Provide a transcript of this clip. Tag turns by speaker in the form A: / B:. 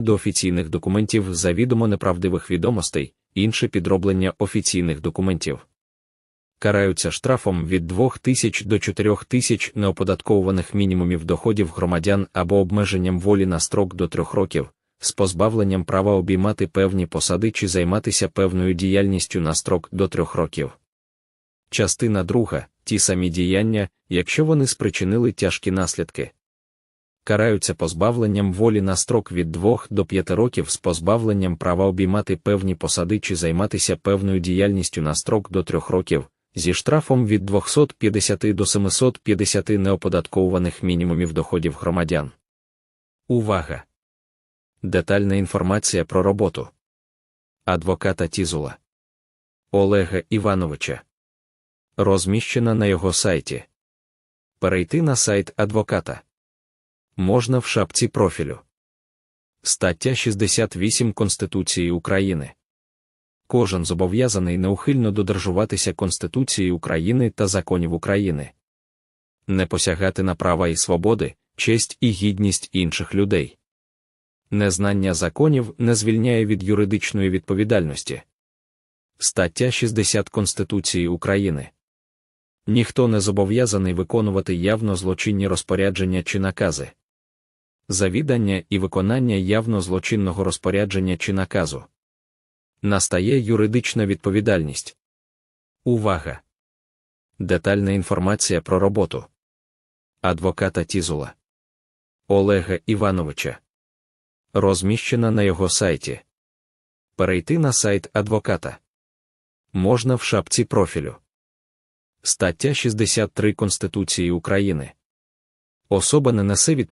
A: до офіційних документів завідомо неправдивих відомостей, інше підроблення офіційних документів. Караються штрафом від 2 тисяч до 4 тисяч неоподатковуваних мінімумів доходів громадян або обмеженням волі на строк до 3 років, з позбавленням права обіймати певні посади чи займатися певною діяльністю на строк до 3 років. Частина друга ті самі діяння, якщо вони спричинили тяжкі наслідки. Караються позбавленням волі на строк від 2 до 5 років з позбавленням права обіймати певні посади чи займатися певною діяльністю на строк до 3 років, зі штрафом від 250 до 750 неоподатковуваних мінімумів доходів громадян. Увага! Детальна інформація про роботу адвоката Тізула Олега Івановича. Розміщена на його сайті. Перейти на сайт адвоката можна в шапці профілю. Стаття 68 Конституції України. Кожен зобов'язаний неухильно додержуватися Конституції України та законів України, не посягати на права і свободи, честь і гідність інших людей. Незнання законів не звільняє від юридичної відповідальності. Стаття 60 Конституції України. Ніхто не зобов'язаний виконувати явно злочинні розпорядження чи накази. Завідання і виконання явно злочинного розпорядження чи наказу. Настає юридична відповідальність. Увага! Детальна інформація про роботу адвоката Тізула Олега Івановича. Розміщена на його сайті. Перейти на сайт адвоката можна в шапці профілю. Стаття 63 Конституції України. Особа не несе від